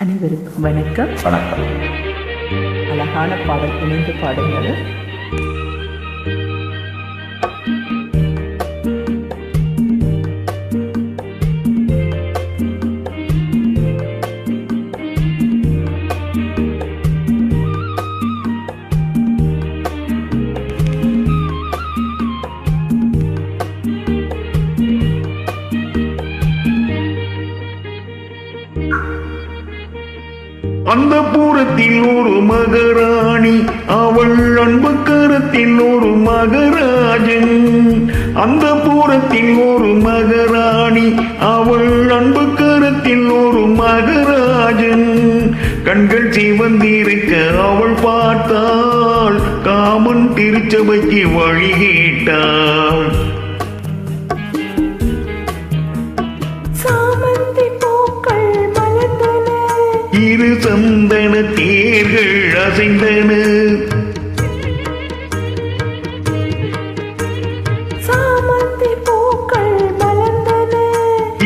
அனைவருக்கும் வணக்கம். வணக்கம். அழகான பாடல் இணைந்து பாடுங்கள். அந்த பூரத்தில் ஒரு மகராணி அவள் அன்பு கரத்தில் ஒரு மகராஜன். அந்த பூரத்தில் ஒரு மகராணி அவள் அன்பு கரத்தில் ஒரு மகராஜன். கண்கள் சிவந்திருக்க அவள் பார்த்தாள் காமன் திருச்சபைக்கு வழி கேட்டாள். இரு சந்தன தேர்கள் அசைந்தன.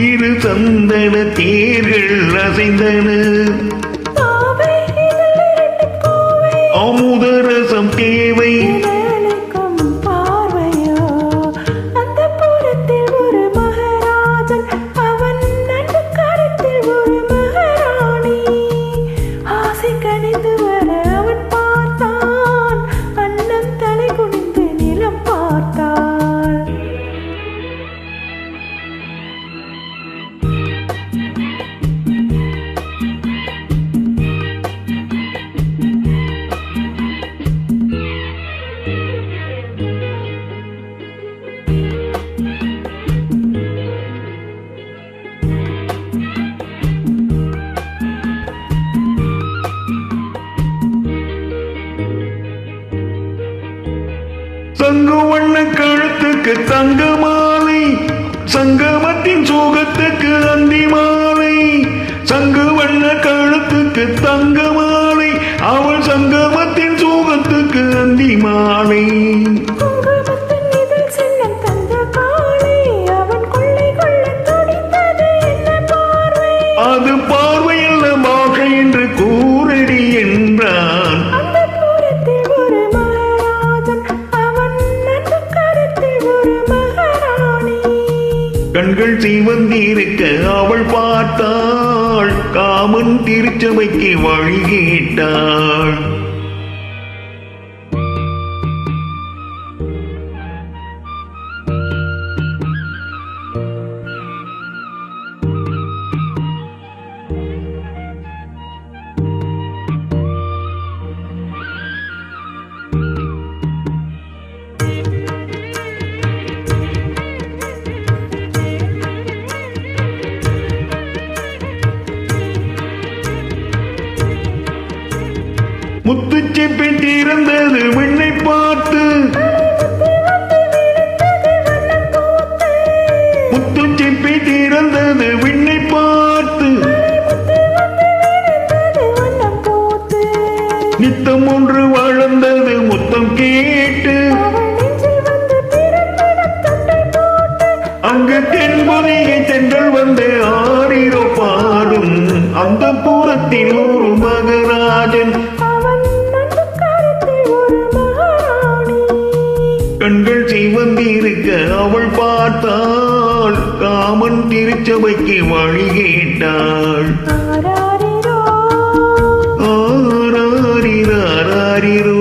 இரு சந்தன தேர்கள் அசைந்தன. தங்க வண்ண கழுத்துக்கு தங்க மாலை சங்கமத்தின் சோகத்துக்கு அந்தி மாலை சங்கு வண்ண கழுத்துக்கு தங்க கண்கள் சிவந்திருக்க அவள் பார்த்தாள். காமன் திருச்சபைக்கு வழி கேட்டாள் முத்துச்செப்பி திறந்தது விண்ணை பார்த்து முத்துச்செப்பி திறந்தது விண்ணை பார்த்து நித்தம் ஒன்று வளர்ந்தது முத்தம் கேட்டு. அங்கு தென்பொதிகை சென்றல் வந்து ஆறிரோ பாடும். அந்த பூரத்தில் ஒரு രാമൻ തിരിച്ചവയ്ക്ക് വഴി കേട്ടാൾ. ആരാരിരാരാരിരോ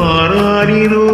ആരാരിരോ?